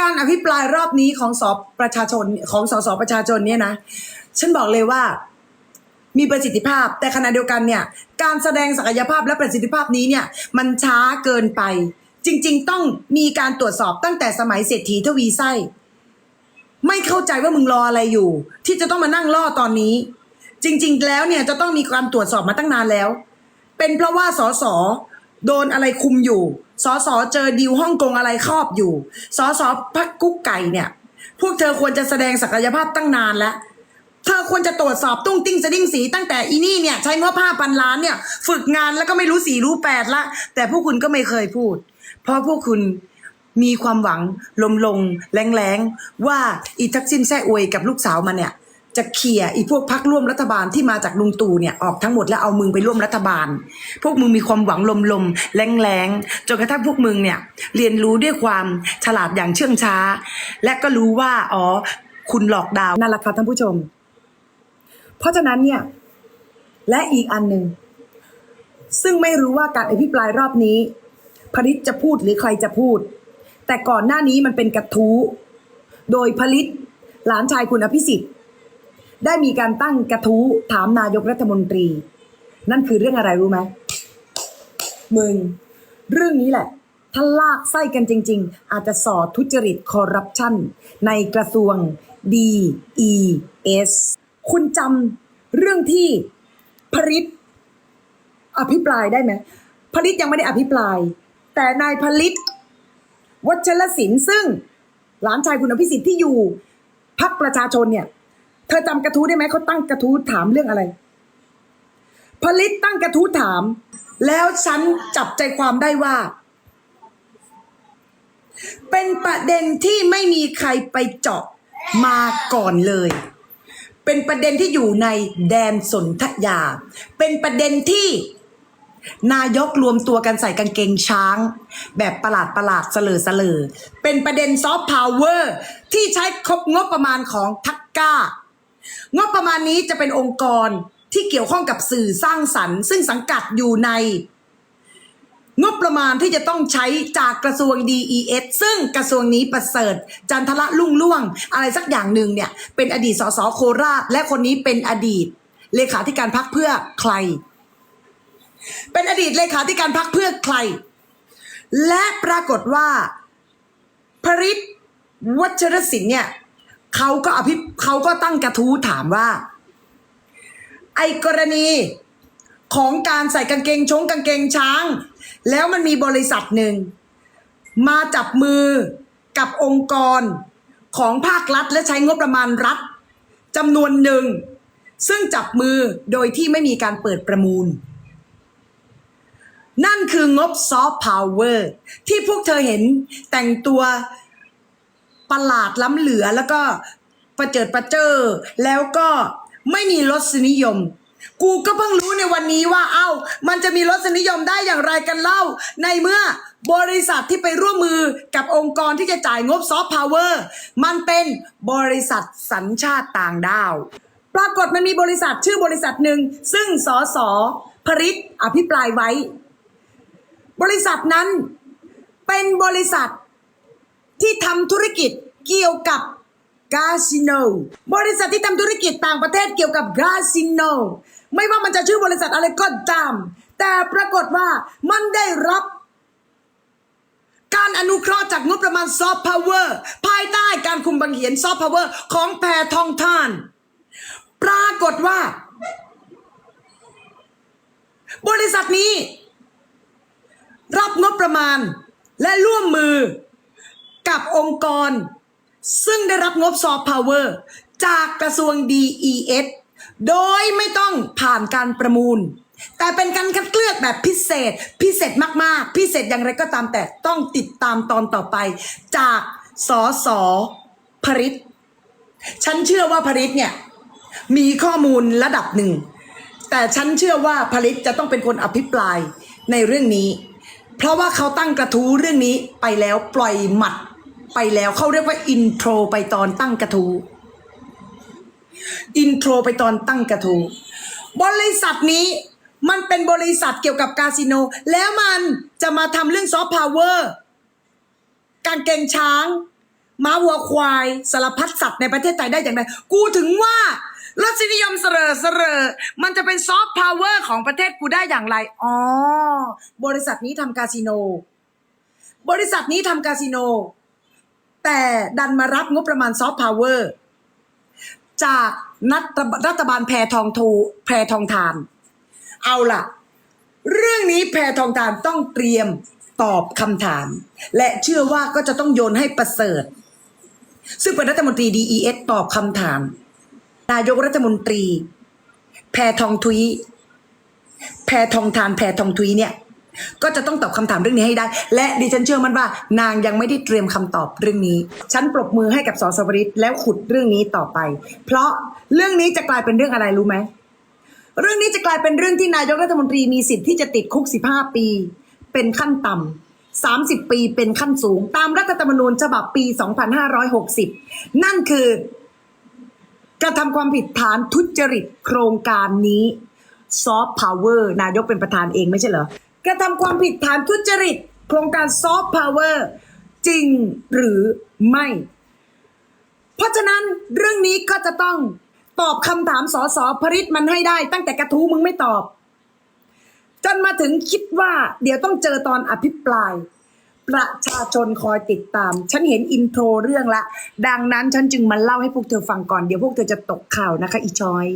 การอภิปรายรอบนี้ของสอประชาชนของสสประชาชนเนี่ยนะฉันบอกเลยว่ามีประสิทธิภาพ แต่ขณะเดียวกันเนี่ย การแสดงศักยภาพและประสิทธิภาพนี้เนี่ย มันช้าเกินไป จริง ๆ ต้องมีการตรวจสอบตั้งแต่สมัยเศรษฐีทวีไส้ ไม่เข้าใจว่ามึงรออะไรอยู่ ที่จะต้องมานั่งล่อตอนนี้ จริง ๆ แล้วเนี่ยจะต้องมีการตรวจสอบมาตั้งนานแล้ว เป็นเพราะว่าสส โดนอะไรคุมอยู่สอสอเจอดีลฮ่องกงอะไรครอบอยู่สอสอพักกุ๊กไก่เนี่ย พวกเธอควรจะแสดงศักยภาพตั้งนานแล้ว เธอควรจะตรวจสอบตุ้งติ้งสะดิ้งสี ตั้งแต่อีนี่เนี่ย ใช้งบผ้าพันล้านเนี่ย ฝึกงานแล้วก็ไม่รู้สีรู้แปดละ แต่พวกคุณก็ไม่เคยพูด เพราะพวกคุณมีความหวังลมลงแรงๆว่าอีทักษิณแซ่อวยกับลูกสาวมันเนี่ย จะเขี่ยอีพวกพักร่วมรัฐบาลที่มาจากลุงตู่เนี่ยออกทั้งหมดแล้วเอามึงไปร่วมรัฐบาล พวกมึงมีความหวังลมลมแรงแรงๆจนกระทั่งพวกมึงเนี่ยเรียนรู้ด้วยความฉลาดอย่างเชื่องช้า และก็รู้ว่าอ๋อคุณหลอกดาวนั่นแหละค่ะท่านผู้ชม เพราะฉะนั้นเนี่ยและอีกอันหนึ่งซึ่งไม่รู้ว่าการอภิปรายรอบนี้ผลิตจะพูดหรือใครจะพูด แต่ก่อนหน้านี้มันเป็นกระทู้โดยผลิตหลานชายคุณอภิสิทธิ์ ได้มีการตั้งกระทู้ถามนายกรัฐมนตรี นั่นคือเรื่องอะไรรู้ไหมมึง เรื่องนี้แหละ ถ้าลากไส้กันจริง ๆ อาจจะสอทุจริตคอร์รัปชันในกระทรวง DES คุณจำเรื่องที่พริตอภิปรายได้ไหมพริตยังไม่ได้อภิปราย แต่นายพริตวัชรศิลป์ซึ่ง หลานชายคุณอภิสิทธิ์ที่อยู่พักประชาชนเนี่ย เธอจำกระทู้ได้ไหมเขาตั้งกระทู้ถามเรื่องอะไรผลิตตั้งกระทู้ถาม แล้วฉันจับใจความได้ว่า เป็นประเด็นที่ไม่มีใครไปเจาะมาก่อนเลย เป็นประเด็นที่อยู่ในแดนสนธยา เป็นประเด็นที่นายกรวมตัวกันใส่กางเกงช้าง แบบประหลาดประหลาดเสลอเสลอเป็นประเด็นซอฟต์พาวเวอร์ที่ใช้ครบงบประมาณของทักก้า งบประมาณนี้จะเป็นองค์กรที่เกี่ยวข้องกับสื่อสร้างสรรค์ ซึ่งสังกัดอยู่ใน งบประมาณที่จะต้องใช้จากกระทรวง DES ซึ่งกระทรวงนี้ประเสริฐ จันทละลุ่งล่วง อะไรสักอย่างหนึ่งเนี่ย เป็นอดีตสสโคราช และคนนี้เป็นอดีต เลขาธิการพักเพื่อใคร เป็นอดีตเลขาธิการพักเพื่อใคร และปรากฏว่าพริตวัชรศิลป์เนี่ย เขาก็อภิเขาก็ตั้งกระทู้ถามว่า ไอกรณีของการใส่กางเกงชงกางเกงช้าง แล้วมันมีบริษัทหนึ่ง มาจับมือกับองค์กรของภาครัฐและใช้งบประมาณรัฐจำนวนหนึ่ง ซึ่งจับมือโดยที่ไม่มีการเปิดประมูล นั่นคืองบซอฟต์พาวเวอร์ที่พวกเธอเห็นแต่งตัว ประหลาดล้ำเหลือแล้วก็ประเจิดประเจอ แล้วก็ไม่มีรสนิยม กูก็เพิ่งรู้ในวันนี้ว่า เอ้า มันจะมีรสนิยมได้อย่างไรกันเล่า ในเมื่อบริษัทที่ไปร่วมมือกับองค์กรที่จะจ่ายงบซอฟต์พาวเวอร์มันเป็นบริษัทสัญชาติต่างดาว ปรากฏมันมีบริษัทชื่อบริษัทหนึ่ง ซึ่งสอสอพริตอภิปรายไว้ บริษัทนั้นเป็นบริษัท ที่ทำธุรกิจเกี่ยวกับคาสิโนบริษัทที่ทำธุรกิจต่างประเทศเกี่ยวกับคาสิโนไม่ว่ามันจะชื่อบริษัทอะไรก็ตาม แต่ปรากฏว่ามันได้รับ การอนุเคราะห์จากงบประมาณซอฟต์พาวเวอร์ภายใต้การคุมบังเหียนซอฟต์พาวเวอร์ของแพทองทาน ปรากฏว่า บริษัทนี้ รับงบประมาณและร่วมมือ กับองค์กร ซึ่งได้รับงบซอฟต์พาวเวอร์จากกระทรวง DES โดยไม่ต้องผ่านการประมูล แต่เป็นการคัดเลือกแบบพิเศษ พิเศษมาก ๆ พิเศษอย่างไรก็ตามแต่ต้องติดตามตอนต่อไป จากสอสอพริตฉันเชื่อว่าพริตเนี่ย มีข้อมูลระดับหนึ่ง แต่ฉันเชื่อว่าผลิตจะต้องเป็นคนอภิปรายในเรื่องนี้ เพราะว่าเขาตั้งกระทู้เรื่องนี้ไปแล้วปล่อยหมัด ไปแล้วเขาเรียกว่าอินโทรไปตอนตั้งกระทูอินโทรไปตอนตั้งกระทูบริษัทนี้มันเป็นบริษัทเกี่ยวกับคาสิโน แล้วมันจะมาทำเรื่องซอฟต์พาวเวอร์การเกงช้างม้าวัวควายสารพัดสัตว์ในประเทศไทยได้อย่างไรกูถึงว่ารสนิยมเสรอเสรอมันจะเป็นซอฟต์พาวเวอร์ของประเทศกูได้อย่างไรอ๋อบริษัทนี้ทำคาสิโน บริษัทนี้ทำคาสิโน แต่ดันมารับงบประมาณซอฟต์พาวเวอร์จากนัดรัฐบาลแพรทองทูแพรทองทาน เอาล่ะ เรื่องนี้แพรทองทานต้องเตรียมตอบคำถาม และเชื่อว่าก็จะต้องโยนให้ประเสริฐ ซึ่งเป็นรัฐมนตรี DES ตอบคำถาม นายกรัฐมนตรี แพทองทุย แพทองทานแพทองทุยเนี่ย ก็จะต้องตอบคำถามเรื่องนี้ให้ได้ และดิฉันเชื่อมั่นว่า นางยังไม่ได้เตรียมคำตอบเรื่องนี้ ฉันปรบมือให้กับสสวริตแล้วขุดเรื่องนี้ต่อไป เพราะเรื่องนี้จะกลายเป็นเรื่องอะไรรู้ไหมเรื่องนี้จะกลายเป็นเรื่องที่นายกรัฐมนตรีมีสิทธิ์ที่จะติดคุก 15 ปี เป็นขั้นต่ำ30 ปีเป็นขั้นสูง ตามรัฐธรรมนูญฉบับปี 2560 นั่นคือกระทำความผิดฐานทุจริตโครงการนี้ซอฟต์พาวเวอร์นายกเป็นประธานเองไม่ใช่เหรอ กระทำความผิดฐานทุจริต โครงการซอฟต์พาวเวอร์จริงหรือไม่ เพราะฉะนั้นเรื่องนี้ก็จะต้องตอบคำถามสอสอพริตมันให้ได้ ตั้งแต่กระทู้มึงไม่ตอบ จนมาถึงคิดว่าเดี๋ยวต้องเจอตอนอภิปราย ประชาชนคอยติดตาม ฉันเห็นอินโทรเรื่องละ ดังนั้นฉันจึงมาเล่าให้พวกเธอฟังก่อน เดี๋ยวพวกเธอจะตกข่าวนะคะ อีชอย